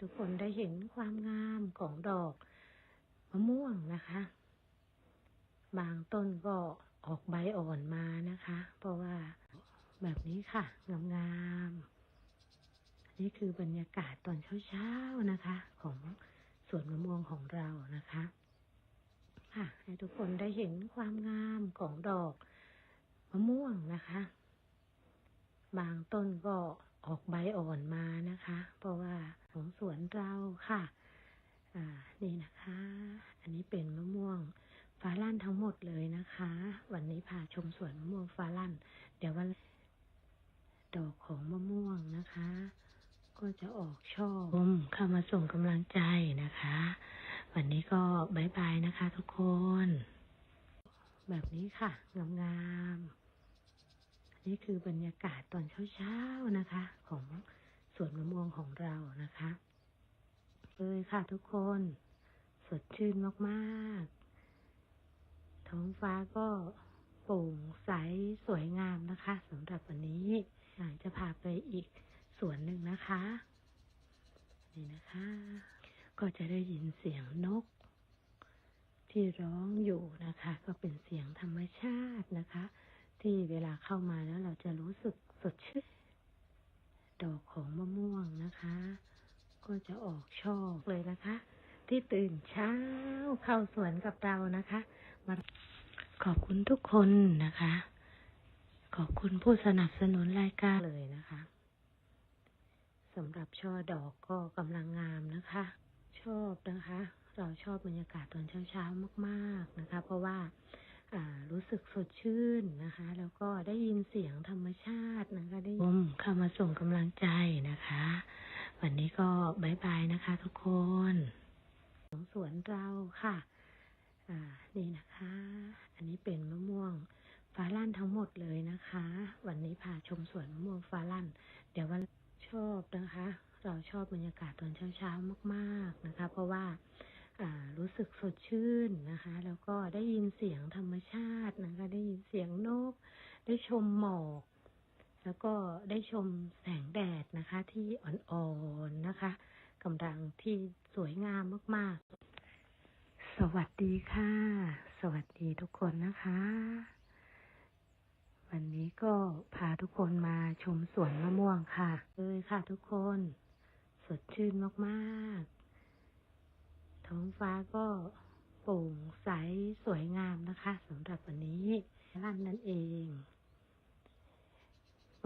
ทุกคนได้เห็นความงามของดอกมะม่วงนะคะ บางต้นก็ออกใบอ่อนมานะคะ เพราะว่าแบบนี้ค่ะ งามๆนี่คือบรรยากาศตอนเช้าๆนะคะ ของสวนมะม่วงของเรานะคะ ค่ะ ให้ทุกคนได้เห็นความงามของดอกมะม่วงนะคะ บางต้นก็ออกใบอ่อนมานะคะ เพราะว่า ของสวนเราค่ะ อ่า นี่นะคะ อันนี้เป็นมะม่วงฟ้าลั่นทั้งหมดเลยนะคะ วันนี้พาชมสวนมะม่วงฟ้าลั่น เดี๋ยววันดอกของมะม่วงนะคะ ก็จะออกช่อมเข้ามาส่งกำลังใจนะคะ วันนี้ก็บายบายนะคะทุกคน แบบนี้ค่ะ งามๆนี่คือบรรยากาศตอนเช้าๆนะคะ ของ นะคะเลยค่ะทุกคน สดชื่นมากๆ ท้องฟ้าก็โปร่งใสสวยงามนะคะสำหรับวันนี้อยากจะพาไปอีกสวนหนึ่งนะคะ นี่นะคะ ก็จะได้ยินเสียงนก ที่ร้องอยู่นะคะ ก็เป็นเสียงธรรมชาตินะคะ ที่เวลาเข้ามาแล้วเราจะรู้สึกสดชื่น ดอกของมะม่วงนะคะ ก็จะออกช่อเลยนะคะ ที่ตื่นเช้าเข้าสวนกับเรานะคะมาขอบคุณทุกคนนะคะ ขอบคุณผู้สนับสนุนรายการเลยนะคะสำหรับช่อดอกก็กำลังงามนะคะ ชอบนะคะ เราชอบบรรยากาศตอนเช้าๆมาก ๆนะคะ เพราะว่ารู้สึกสดชื่นนะคะ แล้วก็ได้ยินเสียงธรรมชาติน คะได้ยินเข้ามาส่งกำลังใจนะคะ วันนี้ก็บายบายนะคะทุกคนของสวนเราค่ะ อ่า นี่นะคะ อันนี้เป็นมะม่วงฟ้าลั่นทั้งหมดเลยนะคะ วันนี้พาชมสวนมะม่วงฟ้าลั่น เดี๋ยววันชอบนะคะ เราชอบบรรยากาศตอนเช้าๆมากๆนะคะ เพราะว่าอ่ารู้สึกสดชื่นนะคะ แล้วก็ได้ยินเสียงธรรมชาตินะคะ ได้ยินเสียงนก ได้ชมหมอก แล้วก็ได้ชมแสงแดดนะคะ ที่อ่อนๆนะคะกำลังที่สวยงามมากๆ สวัสดีค่ะ สวัสดีทุกคนนะคะ วันนี้ก็พาทุกคนมาชมสวนมะม่วงค่ะเลยค่ะทุกคน สดชื่นมากๆ ท้องฟ้าก็โปร่งใสสวยงามนะคะสำหรับวันนี้ลั่นนั่นเอง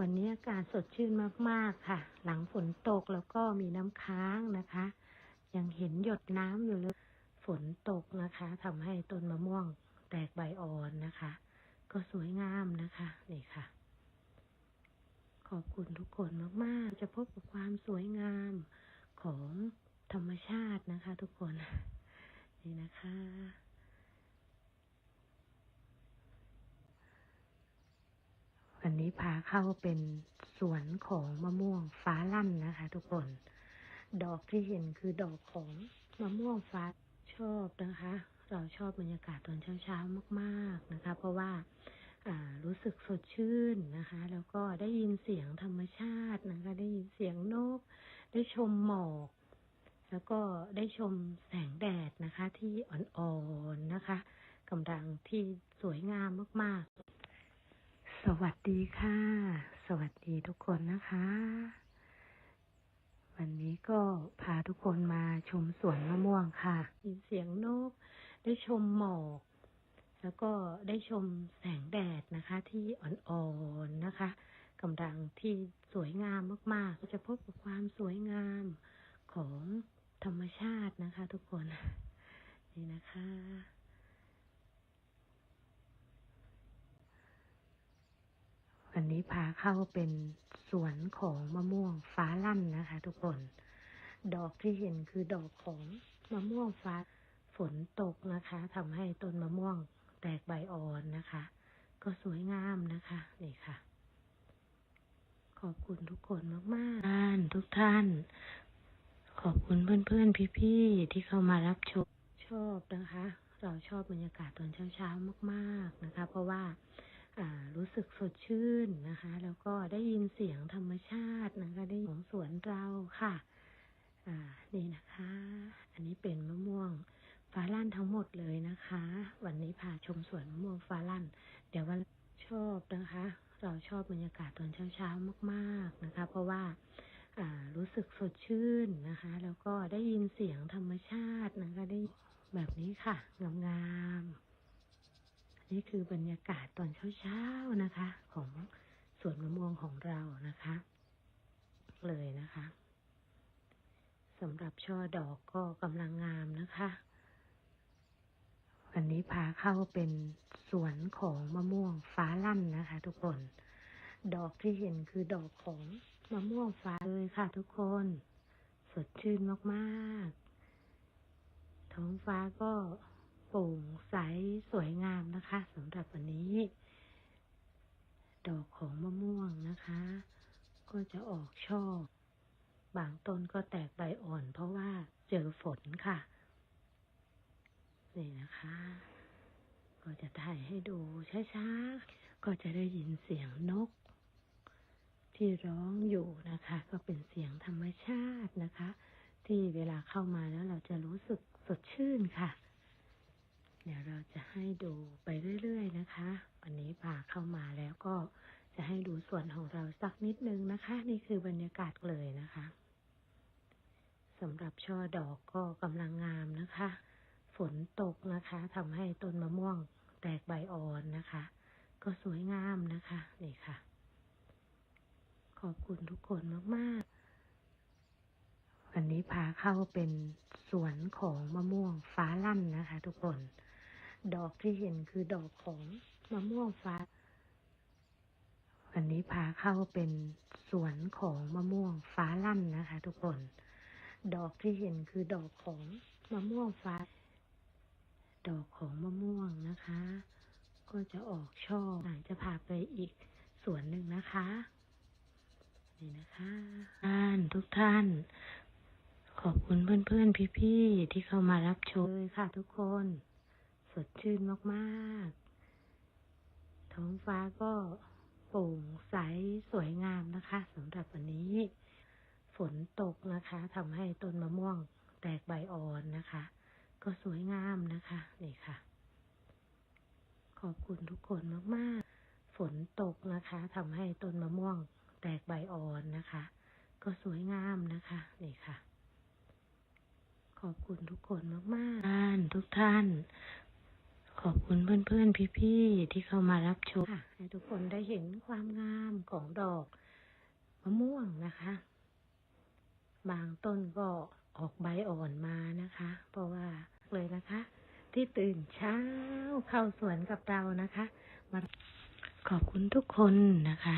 วันนี้อากาศสดชื่นมากๆค่ะ หลังฝนตกแล้วก็มีน้ำค้างนะคะ ยังเห็นหยดน้ำอยู่เลย ฝนตกนะคะทำให้ต้นมะม่วงแตกใบอ่อนนะคะ ก็สวยงามนะคะนี่ค่ะ ขอบคุณทุกคนมากๆ จะพบกับความสวยงามของธรรมชาตินะคะ ทุกคน นี่นะคะ วันนี้พาเข้าเป็นสวนของมะม่วงฟ้าลั่นนะคะ ทุกคน ดอกที่เห็นคือดอกของมะม่วงฟ้าชอบนะคะ เราชอบบรรยากาศตอนเช้าๆมาก ๆนะคะ เพราะว่าอ่ารู้สึกสดชื่นนะคะ แล้วก็ได้ยินเสียงธรรมชาตินะคะ ได้ยินเสียงนก ได้ชมหมอก แล้วก็ได้ชมแสงแดดนะคะ ที่อ่อนๆนะคะกำลังที่สวยงามมากๆ สวัสดีค่ะ สวัสดีทุกคนนะคะ วันนี้ก็พาทุกคนมาชมสวนมะม่วงค่ะยินเสียงนก ได้ชมหมอก แล้วก็ได้ชมแสงแดดนะคะ ที่อ่อนๆนะคะกำลังที่สวยงามมากๆ ก็จะพบกับความสวยงามของธรรมชาตินะคะ ทุกคน นี่นะคะ วันนี้พาเข้าเป็นสวนของมะม่วงฟ้าลั่นนะคะ ทุกคน ดอกที่เห็นคือดอกของมะม่วงฟ้าฝนตกนะคะทำให้ต้นมะม่วงแตกใบอ่อนนะคะ ก็สวยงามนะคะนี่ค่ะ ขอบคุณทุกคนมากๆท่านทุกท่าน ขอบคุณเพื่อนๆพี่ๆที่เข้ามารับชมชอบนะคะ เราชอบบรรยากาศตอนเช้าๆมาก ๆนะคะ เพราะว่าอ่า รู้สึกสดชื่นนะคะ แล้วก็ได้ยินเสียงธรรมชาตินะคะ ได้ของสวนเราค่ะอ่านี่นะคะ อันนี้เป็นมะม่วงฟ้าลั่นทั้งหมดเลยนะคะ วันนี้พาชมสวนมะม่วงฟ้าลั่น เดี๋ยววันชอบนะคะ เราชอบบรรยากาศตอนเช้าๆมาก ๆนะคะ เพราะว่าอ่ารู้สึกสดชื่นนะคะ แล้วก็ได้ยินเสียงธรรมชาตินะคะได้แบบนี้ค่ะงามๆ นี่คือบรรยากาศตอนเช้าๆนะคะ ของสวนมะม่วงของเรานะคะ เลยนะคะสำหรับช่อดอกก็กำลังงามนะคะ วันนี้พาเข้าเป็นสวนของมะม่วงฟ้าลั่นนะคะ ทุกคน ดอกที่เห็นคือดอกของมะม่วงฟ้าเลยค่ะ ทุกคน สดชื่นมากๆ ท้องฟ้าก็ โปร่งใสสวยงามนะคะสำหรับวันนี้ ดอกของมะม่วงนะคะ ก็จะออกช่อบางต้นก็แตกใบอ่อนเพราะว่าเจอฝนค่ะ นี่นะคะ ก็จะถ่ายให้ดูช้าๆ ก็จะได้ยินเสียงนก ที่ร้องอยู่นะคะ ก็เป็นเสียงธรรมชาตินะคะ ที่เวลาเข้ามาแล้วเราจะรู้สึกสดชื่นค่ะ เดี๋ยวเราจะให้ดูไปเรื่อยๆนะคะ วันนี้พาเข้ามาแล้วก็จะให้ดูส่วนของเราสักนิดนึงนะคะ นี่คือบรรยากาศเลยนะคะสำหรับช่อดอกก็กำลังงามนะคะ ฝนตกนะคะทำให้ต้นมะม่วงแตกใบอ่อนนะคะ ก็สวยงามนะคะนี่ค่ะ ขอบคุณทุกคนมากๆวันนี้พาเข้าเป็นสวนของมะม่วงฟ้าลั่นนะคะทุกคน ดอกที่เห็นคือดอกของมะม่วงฟ้า วันนี้พาเข้าเป็นสวนของมะม่วงฟ้าลั่นนะคะ ทุกคน ดอกที่เห็นคือดอกของมะม่วงฟ้า ดอกของมะม่วงนะคะ ก็จะออกช่อหลังจะพาไปอีกสวนหนึ่งนะคะ นี่นะคะท่านทุกท่านขอบคุณเพื่อนๆ พี่ๆ ที่เข้ามารับชมเลยค่ะทุกคน สดชื่นมากๆ ท้องฟ้าก็โปร่งใสสวยงามนะคะสำหรับวันนี้ ฝนตกนะคะทำให้ต้นมะม่วงแตกใบอ่อนนะคะ ก็สวยงามนะคะนี่ค่ะ ขอบคุณทุกคนมากๆ ฝนตกนะคะทำให้ต้นมะม่วงแตกใบอ่อนนะคะ ก็สวยงามนะคะนี่ค่ะขอบคุณทุกคนมากๆท่านทุกท่าน ขอบคุณเพื่อนๆ พี่ๆ ที่เข้ามารับชมค่ะให้ทุกคนได้เห็นความงามของดอกมะม่วงนะคะ บางต้นก็ออกใบอ่อนมานะคะ เพราะว่าเลยนะคะ ที่ตื่นเช้าเข้าสวนกับเรานะคะมาขอบคุณทุกคนนะคะ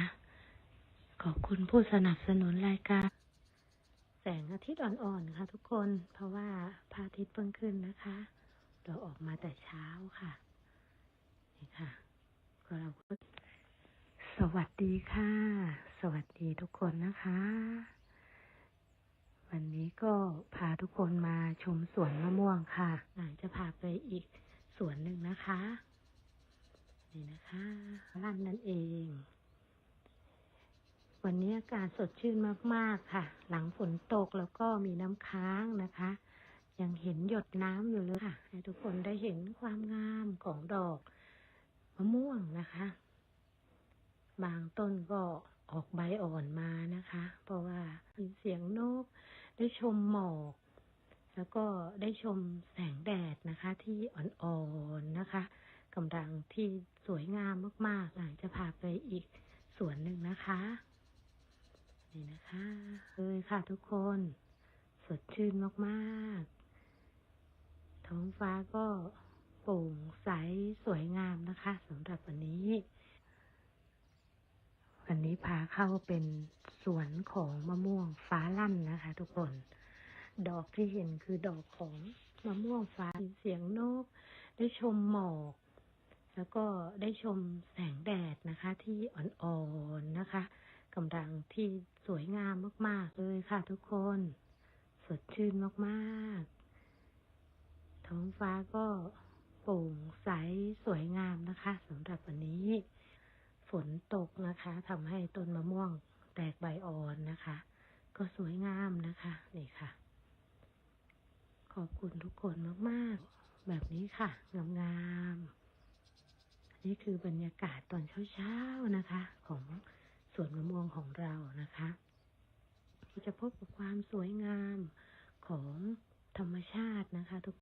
ขอบคุณผู้สนับสนุนรายการ แสงอาทิตย์อ่อนๆค่ะทุกคน เพราะว่าพระอาทิตย์เพิ่งขึ้นนะคะ เราออกมาแต่เช้าค่ะ นี่ค่ะ ก็เราก็สวัสดีค่ะ สวัสดีทุกคนนะคะ วันนี้ก็พาทุกคนมาชมสวนมะม่วงค่ะหลังจะพาไปอีกสวนหนึ่งนะคะ นี่นะคะลั่นนั่นเอง วันนี้อากาศสดชื่นมาก ๆ ค่ะ หลังฝนตกแล้วก็มีน้ำค้างนะคะ ยังเห็นหยดน้ำอยู่เลยค่ะ ให้ทุกคนได้เห็นความงามของดอกมะม่วงนะคะ บางต้นก็ออกใบอ่อนมานะคะ เพราะว่ามีเสียงนกได้ชมหมอกแล้วก็ได้ชมแสงแดดนะคะ ที่อ่อนๆนะคะกำลังที่สวยงามมากๆหลังจะพาไปอีกสวนหนึ่งนะคะ นี่นะคะเลยค่ะทุกคน สดชื่นมากๆ ท้องฟ้าก็โปร่งใสสวยงามนะคะสำหรับวันนี้ วันนี้พาเข้าเป็นสวนของมะม่วงฟ้าลั่นนะคะ ทุกคน ดอกที่เห็นคือดอกของมะม่วงฟ้าเสียงนก ได้ชมหมอก แล้วก็ได้ชมแสงแดดนะคะ ที่อ่อนๆนะคะกำลังที่สวยงามมากๆเลยค่ะทุกคน สดชื่นมากๆ ท้องฟ้าก็โปร่งใสสวยงามนะคะสำหรับวันนี้ ฝนตกนะคะทำให้ต้นมะม่วงแตกใบอ่อนนะคะ ก็สวยงามนะคะนี่ค่ะ ขอบคุณทุกคนมากๆ แบบนี้ค่ะ งามๆนี่คือบรรยากาศตอนเช้าๆนะคะ ของสวนมะม่วงของเรานะคะที่จะพบกับความสวยงามของธรรมชาตินะคะ ทุก